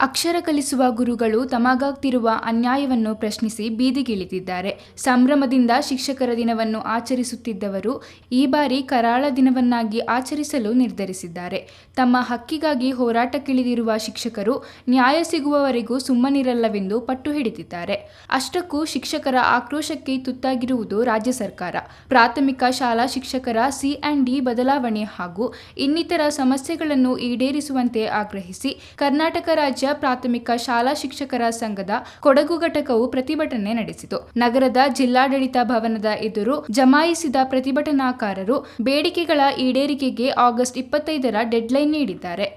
ಅಕ್ಷರ ಕಲಿಸುವ ಗುರುಗಳು ತಮಗಾಗ್ತಿರುವ ಅನ್ಯಾಯವನ್ನು ಪ್ರಶ್ನಿಸಿ ಬೀದಿಗಿಳಿದಿದ್ದಾರೆ. ಸಂಭ್ರಮದಿಂದ ಶಿಕ್ಷಕರ ದಿನವನ್ನು ಆಚರಿಸುತ್ತಿದ್ದವರು ಈ ಬಾರಿ ಕರಾಳ ದಿನವನ್ನಾಗಿ ಆಚರಿಸಲು ನಿರ್ಧರಿಸಿದ್ದಾರೆ. ತಮ್ಮ ಹಕ್ಕಿಗಾಗಿ ಹೋರಾಟಕ್ಕಿಳಿದಿರುವ ಶಿಕ್ಷಕರು ನ್ಯಾಯ ಸಿಗುವವರೆಗೂ ಸುಮ್ಮನಿರಲ್ಲವೆಂದು ಪಟ್ಟು ಹಿಡಿದಿದ್ದಾರೆ. ಅಷ್ಟಕ್ಕೂ ಶಿಕ್ಷಕರ ಆಕ್ರೋಶಕ್ಕೆ ತುತ್ತಾಗಿರುವುದು ರಾಜ್ಯ ಸರ್ಕಾರ. ಪ್ರಾಥಮಿಕ ಶಾಲಾ ಶಿಕ್ಷಕರ ಸಿ ಆ್ಯಂಡ್ ಡಿ ಬದಲಾವಣೆ ಹಾಗೂ ಇನ್ನಿತರ ಸಮಸ್ಯೆಗಳನ್ನು ಈಡೇರಿಸುವಂತೆ ಆಗ್ರಹಿಸಿ ಕರ್ನಾಟಕ ರಾಜ್ಯ ಪ್ರಾಥಮಿಕ ಶಾಲಾ ಶಿಕ್ಷಕರ ಸಂಘದ ಕೊಡಗು ಘಟಕವು ಪ್ರತಿಭಟನೆ ನಡೆಸಿತು. ನಗರದ ಜಿಲ್ಲಾಡಳಿತ ಭವನದ ಎದುರು ಜಮಾಯಿಸಿದ ಪ್ರತಿಭಟನಾಕಾರರು ಬೇಡಿಕೆಗಳ ಈಡೇರಿಕೆಗೆ ಆಗಸ್ಟ್ ಇಪ್ಪತ್ತೈದರ ಡೆಡ್ಲೈನ್ ನೀಡಿದ್ದಾರೆ.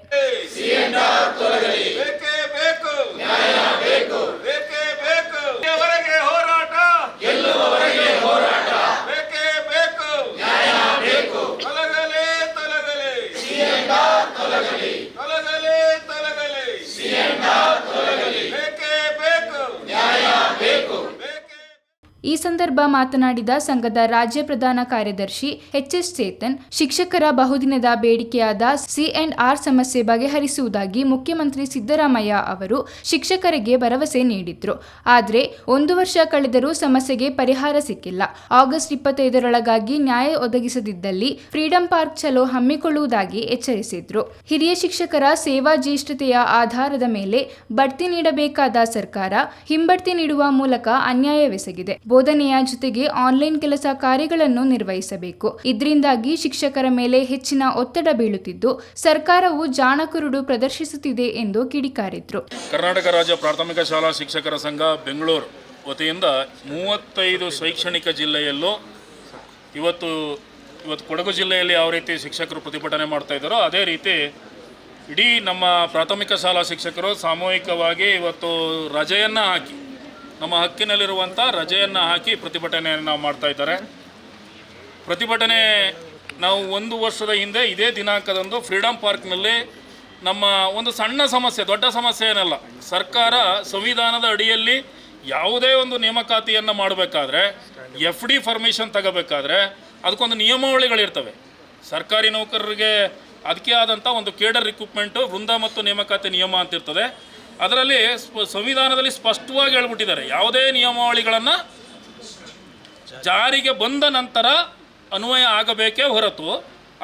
ಈ ಸಂದರ್ಭ ಮಾತನಾಡಿದ ಸಂಘದ ರಾಜ್ಯ ಪ್ರಧಾನ ಕಾರ್ಯದರ್ಶಿ ಎಚ್ ಎಸ್ ಚೇತನ್, ಶಿಕ್ಷಕರ ಬಹುದಿನದ ಬೇಡಿಕೆಯಾದ ಸಿ ಅಂಡ್ ಆರ್ ಸಮಸ್ಯೆ ಬಗೆಹರಿಸುವುದಾಗಿ ಮುಖ್ಯಮಂತ್ರಿ ಸಿದ್ದರಾಮಯ್ಯ ಅವರು ಶಿಕ್ಷಕರಿಗೆ ಭರವಸೆ ನೀಡಿದ್ರು. ಆದರೆ ಒಂದು ವರ್ಷ ಕಳೆದರೂ ಸಮಸ್ಯೆಗೆ ಪರಿಹಾರ ಸಿಕ್ಕಿಲ್ಲ. ಆಗಸ್ಟ್ ಇಪ್ಪತ್ತೈದರೊಳಗಾಗಿ ನ್ಯಾಯ ಒದಗಿಸದಿದ್ದಲ್ಲಿ ಫ್ರೀಡಂ ಪಾರ್ಕ್ ಚಲೋ ಹಮ್ಮಿಕೊಳ್ಳುವುದಾಗಿ ಎಚ್ಚರಿಸಿದ್ರು. ಹಿರಿಯ ಶಿಕ್ಷಕರ ಸೇವಾ ಜ್ಯೇಷ್ಠತೆಯ ಆಧಾರದ ಮೇಲೆ ಬಡ್ತಿ ನೀಡಬೇಕಾದ ಸರ್ಕಾರ ಹಿಂಬಡ್ತಿ ನೀಡುವ ಮೂಲಕ ಅನ್ಯಾಯವೆಸಗಿದೆ. ಬೋಧನೆಯ ಜೊತೆಗೆ ಆನ್ಲೈನ್ ಕೆಲಸ ಕಾರ್ಯಗಳನ್ನು ನಿರ್ವಹಿಸಬೇಕು. ಇದರಿಂದಾಗಿ ಶಿಕ್ಷಕರ ಮೇಲೆ ಹೆಚ್ಚಿನ ಒತ್ತಡ ಬೀಳುತ್ತಿದ್ದು, ಸರ್ಕಾರವು ಜಾಣಕುರುಡು ಪ್ರದರ್ಶಿಸುತ್ತಿದೆ ಎಂದು ಕಿಡಿಕಾರಿದ್ರು. ಕರ್ನಾಟಕ ರಾಜ್ಯ ಪ್ರಾಥಮಿಕ ಶಾಲಾ ಶಿಕ್ಷಕರ ಸಂಘ ಬೆಂಗಳೂರು ವತಿಯಿಂದ ಮೂವತ್ತೈದು ಶೈಕ್ಷಣಿಕ ಜಿಲ್ಲೆಯಲ್ಲೂ ಇವತ್ತು ಇವತ್ತು ಕೊಡಗು ಜಿಲ್ಲೆಯಲ್ಲಿ ಯಾವ ರೀತಿ ಶಿಕ್ಷಕರು ಪ್ರತಿಭಟನೆ ಮಾಡ್ತಾ ಇದ್ದಾರೋ, ಅದೇ ರೀತಿ ಇಡೀ ನಮ್ಮ ಪ್ರಾಥಮಿಕ ಶಾಲಾ ಶಿಕ್ಷಕರು ಸಾಮೂಹಿಕವಾಗಿ ಇವತ್ತು ರಜೆಯನ್ನು ಹಾಕಿ ನಮ್ಮ ಹಕ್ಕಿನಲ್ಲಿರುವಂಥ ರಜೆಯನ್ನು ಹಾಕಿ ಪ್ರತಿಭಟನೆಯನ್ನು ನಾವು ಮಾಡ್ತಾ ಇದ್ದಾರೆ. ಪ್ರತಿಭಟನೆ ನಾವು ಒಂದು ವರ್ಷದ ಹಿಂದೆ ಇದೇ ದಿನಾಂಕದಂದು ಫ್ರೀಡಂ ಪಾರ್ಕ್ನಲ್ಲಿ ನಮ್ಮ ಒಂದು ಸಣ್ಣ ಸಮಸ್ಯೆ, ದೊಡ್ಡ ಸಮಸ್ಯೆ ಏನಲ್ಲ, ಸರ್ಕಾರ ಸಂವಿಧಾನದ ಅಡಿಯಲ್ಲಿ ಯಾವುದೇ ಒಂದು ನೇಮಕಾತಿಯನ್ನು ಮಾಡಬೇಕಾದ್ರೆ, ಎಫ್ ಡಿ ಫರ್ಮೇಷನ್ ತಗೋಬೇಕಾದ್ರೆ ಅದಕ್ಕೊಂದು ನಿಯಮಾವಳಿಗಳಿರ್ತವೆ. ಸರ್ಕಾರಿ ನೌಕರರಿಗೆ ಅದಕ್ಕೆ ಆದಂಥ ಒಂದು ಕೇಡರ್ ರಿಕ್ರೂಟ್ಮೆಂಟು ವೃಂದ ಮತ್ತು ನೇಮಕಾತಿ ನಿಯಮ ಅಂತ ಇರ್ತದೆ ಅದರಲ್ಲಿ ಸಂವಿಧಾನದಲ್ಲಿ ಸ್ಪಷ್ಟವಾಗಿ ಹೇಳ್ಬಿಟ್ಟಿದ್ದಾರೆ. ಯಾವುದೇ ನಿಯಮಾವಳಿಗಳನ್ನು ಜಾರಿಗೆ ಬಂದ ನಂತರ ಅನ್ವಯ ಆಗಬೇಕೇ ಹೊರತು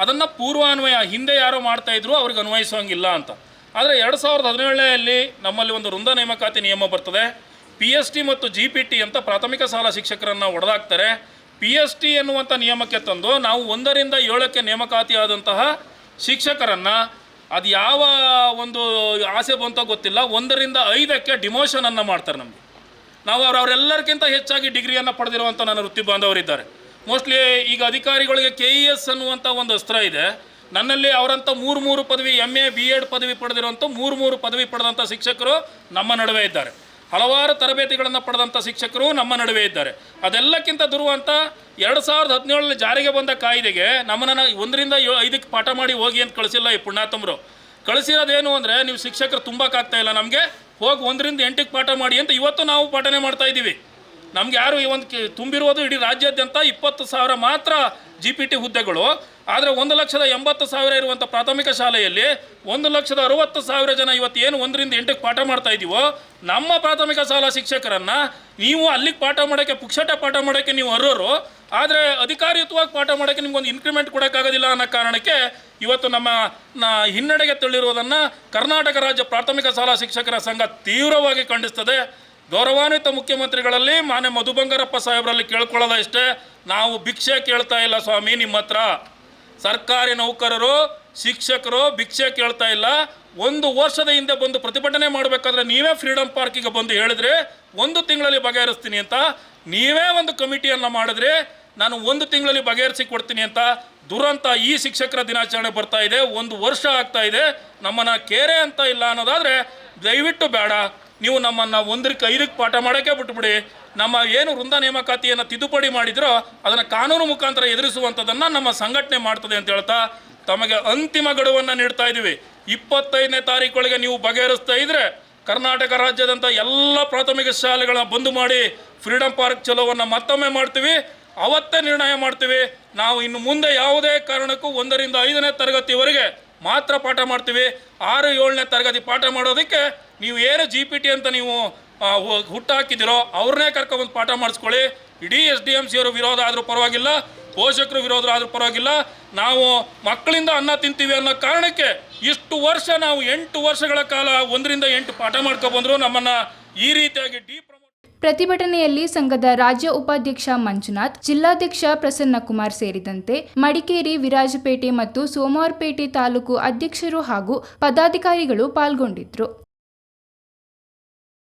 ಅದನ್ನು ಪೂರ್ವಾನ್ವಯ, ಹಿಂದೆ ಯಾರೋ ಮಾಡ್ತಾಯಿದ್ರು ಅವ್ರಿಗೆ ಅನ್ವಯಿಸೋಂಗಿಲ್ಲ ಅಂತ. ಆದರೆ ಎರಡು ಸಾವಿರದ ಹದಿನೇಳನೆಯಲ್ಲಿ ನಮ್ಮಲ್ಲಿ ಒಂದು ವೃಂದ ನೇಮಕಾತಿ ನಿಯಮ ಬರ್ತದೆ. ಪಿ ಎಸ್ ಟಿ ಮತ್ತು ಜಿ ಪಿ ಟಿ ಅಂತ ಪ್ರಾಥಮಿಕ ಶಾಲಾ ಶಿಕ್ಷಕರನ್ನು ಒಡೆದಾಕ್ತಾರೆ. ಪಿ ಎಸ್ ಟಿ ಎನ್ನುವಂಥ ನಿಯಮಕ್ಕೆ ತಂದು ನಾವು ಒಂದರಿಂದ ಏಳಕ್ಕೆ ನೇಮಕಾತಿ ಆದಂತಹ ಶಿಕ್ಷಕರನ್ನು ಅದು ಯಾವ ಒಂದು ಆಸೆ ಬಂತೋ ಗೊತ್ತಿಲ್ಲ. ಒಂದರಿಂದ ಐದಕ್ಕೆ ಡಿಮೋಷನನ್ನು ಮಾಡ್ತಾರೆ ನಮಗೆ. ನಾವು ಅವ್ರು ಅವರೆಲ್ಲರಿಗಿಂತ ಹೆಚ್ಚಾಗಿ ಡಿಗ್ರಿಯನ್ನು ಪಡೆದಿರುವಂಥ ನನ್ನ ವೃತ್ತಿ ಬಾಂಧವರಿದ್ದಾರೆ. ಮೋಸ್ಟ್ಲಿ ಈಗ ಅಧಿಕಾರಿಗಳಿಗೆ ಕೆ ಇ ಎಸ್ ಅನ್ನುವಂಥ ಒಂದು ಅಸ್ತ್ರ ಇದೆ. ನನ್ನಲ್ಲಿ ಅವರಂಥ ಮೂರು ಮೂರು ಪದವಿ ಎಂ ಎ ಬಿ ಎಡ್ ಪದವಿ ಪಡೆದಿರುವಂಥ ಮೂರು ಮೂರು ಪದವಿ ಪಡೆದಂಥ ಶಿಕ್ಷಕರು ನಮ್ಮ ನಡುವೆ ಇದ್ದಾರೆ. ಹಲವಾರು ತರಬೇತಿಗಳನ್ನು ಪಡೆದಂಥ ಶಿಕ್ಷಕರು ನಮ್ಮ ನಡುವೆ ಇದ್ದಾರೆ. ಅದೆಲ್ಲಕ್ಕಿಂತ ದುರುವಂಥ ಎರಡು ಸಾವಿರದ ಹದಿನೇಳರಲ್ಲಿ ಜಾರಿಗೆ ಬಂದ ಕಾಯ್ದೆಗೆ ನಮ್ಮನ್ನು ಒಂದರಿಂದ ಏಳು ಐದಕ್ಕೆ ಪಾಠ ಮಾಡಿ ಹೋಗಿ ಅಂತ ಕಳಿಸಿಲ್ಲ ಈ ಪುಣ್ಯಾತಮರು ಕಳಿಸಿರೋದೇನು ಅಂದರೆ ನೀವು ಶಿಕ್ಷಕರು ತುಂಬಕ್ಕಾಗ್ತಾ ಇಲ್ಲ ನಮಗೆ, ಹೋಗಿ ಒಂದರಿಂದ ಎಂಟಕ್ಕೆ ಪಾಠ ಮಾಡಿ ಅಂತ ಇವತ್ತು ನಾವು ಪಾಠನೆ ಮಾಡ್ತಾ ಇದ್ದೀವಿ. ನಮ್ಗೆ ಯಾರು ಈ ಒಂದು ತುಂಬಿರುವುದು ಇಡೀ ರಾಜ್ಯಾದ್ಯಂತ ಇಪ್ಪತ್ತು ಸಾವಿರ ಮಾತ್ರ ಜಿ ಪಿ ಟಿ ಹುದ್ದೆಗಳು. ಆದರೆ ಒಂದು ಲಕ್ಷದ ಎಂಬತ್ತು ಸಾವಿರ ಇರುವಂಥ ಪ್ರಾಥಮಿಕ ಶಾಲೆಯಲ್ಲಿ ಒಂದು ಲಕ್ಷದ ಅರವತ್ತು ಸಾವಿರ ಜನ ಇವತ್ತು ಏನು ಒಂದರಿಂದ ಎಂಟಕ್ಕೆ ಪಾಠ ಮಾಡ್ತಾ ಇದ್ದೀವೋ ನಮ್ಮ ಪ್ರಾಥಮಿಕ ಶಾಲಾ ಶಿಕ್ಷಕರನ್ನು ನೀವು ಅಲ್ಲಿಗೆ ಪಾಠ ಮಾಡೋಕ್ಕೆ, ಪುಕ್ಷಟ ಪಾಠ ಮಾಡೋಕ್ಕೆ ನೀವು ಅರ್ಹರು, ಆದರೆ ಅಧಿಕಾರಿಯುತವಾಗಿ ಪಾಠ ಮಾಡೋಕ್ಕೆ ನಿಮ್ಗೊಂದು ಇನ್ಕ್ರಿಮೆಂಟ್ ಕೊಡೋಕ್ಕಾಗೋದಿಲ್ಲ ಅನ್ನೋ ಕಾರಣಕ್ಕೆ ಇವತ್ತು ನಮ್ಮ ಹಿನ್ನಡೆಗೆ ತಳ್ಳಿರುವುದನ್ನು ಕರ್ನಾಟಕ ರಾಜ್ಯ ಪ್ರಾಥಮಿಕ ಶಾಲಾ ಶಿಕ್ಷಕರ ಸಂಘ ತೀವ್ರವಾಗಿ ಖಂಡಿಸ್ತದೆ. ಗೌರವಾನ್ವಿತ ಮುಖ್ಯಮಂತ್ರಿಗಳಲ್ಲಿ ಮಾನ್ಯ ಮಧು ಬಂಗಾರಪ್ಪ ಸಾಹೇಬರಲ್ಲಿ ಕೇಳ್ಕೊಳ್ಳೋದ ಇಷ್ಟೇ ನಾವು ಭಿಕ್ಷೆ ಕೇಳ್ತಾ ಇಲ್ಲ ಸ್ವಾಮಿ, ನಿಮ್ಮ ಸರ್ಕಾರಿ ನೌಕರರು, ಶಿಕ್ಷಕರು ಭಿಕ್ಷೆ ಕೇಳ್ತಾ ಇಲ್ಲ. ಒಂದು ವರ್ಷದ ಹಿಂದೆ ಬಂದು ಪ್ರತಿಭಟನೆ ಮಾಡಬೇಕಾದ್ರೆ ನೀವೇ ಫ್ರೀಡಮ್ ಪಾರ್ಕಿಗೆ ಬಂದು ಹೇಳಿದ್ರೆ ಒಂದು ತಿಂಗಳಲ್ಲಿ ಬಗೆಹರಿಸ್ತೀನಿ ಅಂತ. ನೀವೇ ಒಂದು ಕಮಿಟಿಯನ್ನು ಮಾಡಿದ್ರೆ ನಾನು ಒಂದು ತಿಂಗಳಲ್ಲಿ ಬಗೆಹರಿಸಿ ಕೊಡ್ತೀನಿ ಅಂತ. ದುರಂತ ಈ ಶಿಕ್ಷಕರ ದಿನಾಚರಣೆ ಬರ್ತಾ ಇದೆ. ಒಂದು ವರ್ಷ ಆಗ್ತಾ ಇದೆ. ನಮ್ಮನ್ನು ಕೇರೆ ಅಂತ ಇಲ್ಲ ಅನ್ನೋದಾದರೆ ದಯವಿಟ್ಟು ಬೇಡ. ನೀವು ನಮ್ಮನ್ನು ಒಂದಕ್ಕೆ ಐದಕ್ಕೆ ಪಾಠ ಮಾಡೋಕ್ಕೆ ಬಿಟ್ಬಿಡಿ. ನಮ್ಮ ಏನು ವೃಂದ ನೇಮಕಾತಿಯನ್ನು ತಿದ್ದುಪಡಿ ಮಾಡಿದ್ರೋ ಅದನ್ನು ಕಾನೂನು ಮುಖಾಂತರ ಎದುರಿಸುವಂಥದ್ದನ್ನು ನಮ್ಮ ಸಂಘಟನೆ ಮಾಡ್ತದೆ ಅಂತ ಹೇಳ್ತಾ ತಮಗೆ ಅಂತಿಮ ಗಡುವನ್ನು ನೀಡ್ತಾ ಇದ್ದೀವಿ. ಇಪ್ಪತ್ತೈದನೇ ತಾರೀಕೊಳಗೆ ನೀವು ಬಗೆಹರಿಸ್ತಾ ಇದ್ರೆ ಕರ್ನಾಟಕ ರಾಜ್ಯದಂಥ ಎಲ್ಲ ಪ್ರಾಥಮಿಕ ಶಾಲೆಗಳನ್ನ ಬಂದ್ ಮಾಡಿ ಫ್ರೀಡಮ್ ಪಾರ್ಕ್ ಚಲೋವನ್ನು ಮತ್ತೊಮ್ಮೆ ಮಾಡ್ತೀವಿ. ಅವತ್ತೇ ನಿರ್ಣಯ ಮಾಡ್ತೀವಿ. ನಾವು ಇನ್ನು ಮುಂದೆ ಯಾವುದೇ ಕಾರಣಕ್ಕೂ ಒಂದರಿಂದ ಐದನೇ ತರಗತಿವರೆಗೆ ಮಾತ್ರ ಪಾಠ ಮಾಡ್ತೀವಿ. ಆರು, ಏಳನೇ ತರಗತಿ ಪಾಠ ಮಾಡೋದಕ್ಕೆ ನೀವು ಏನು ಜಿ ಪಿ ಟಿ ಅಂತ ನೀವು ಹುಟ್ಟಾಕಿದ್ದೀರೋ ಅವ್ರನ್ನೇ ಕರ್ಕೊಬಂದು ಪಾಠ ಮಾಡಿಸ್ಕೊಳ್ಳಿ. ಇಡೀ ಎಸ್ ಡಿ ಎಂ ಸಿ ಅವರು ವಿರೋಧ ಆದರೂ ಪರವಾಗಿಲ್ಲ, ಪೋಷಕರು ವಿರೋಧ ಆದರೂ ಪರವಾಗಿಲ್ಲ. ನಾವು ಮಕ್ಕಳಿಂದ ಅನ್ನ ತಿಂತೀವಿ ಅನ್ನೋ ಕಾರಣಕ್ಕೆ ಇಷ್ಟು ವರ್ಷ ನಾವು ಎಂಟು ವರ್ಷಗಳ ಕಾಲ ಒಂದರಿಂದ ಎಂಟು ಪಾಠ ಮಾಡ್ಕೊಬಂದರು ನಮ್ಮನ್ನು ಈ ರೀತಿಯಾಗಿ ಡಿ ಪ್ರಮೋಟ್ ಪ್ರತಿಭಟನೆಯಲ್ಲಿ ಸಂಘದ ರಾಜ್ಯ ಉಪಾಧ್ಯಕ್ಷ ಮಂಜುನಾಥ್, ಜಿಲ್ಲಾಧ್ಯಕ್ಷ ಪ್ರಸನ್ನಕುಮಾರ್ ಸೇರಿದಂತೆ ಮಡಿಕೇರಿ, ವಿರಾಜಪೇಟೆ ಮತ್ತು ಸೋಮವಾರಪೇಟೆ ತಾಲೂಕು ಅಧ್ಯಕ್ಷರು ಹಾಗೂ ಪದಾಧಿಕಾರಿಗಳು ಪಾಲ್ಗೊಂಡಿದ್ರು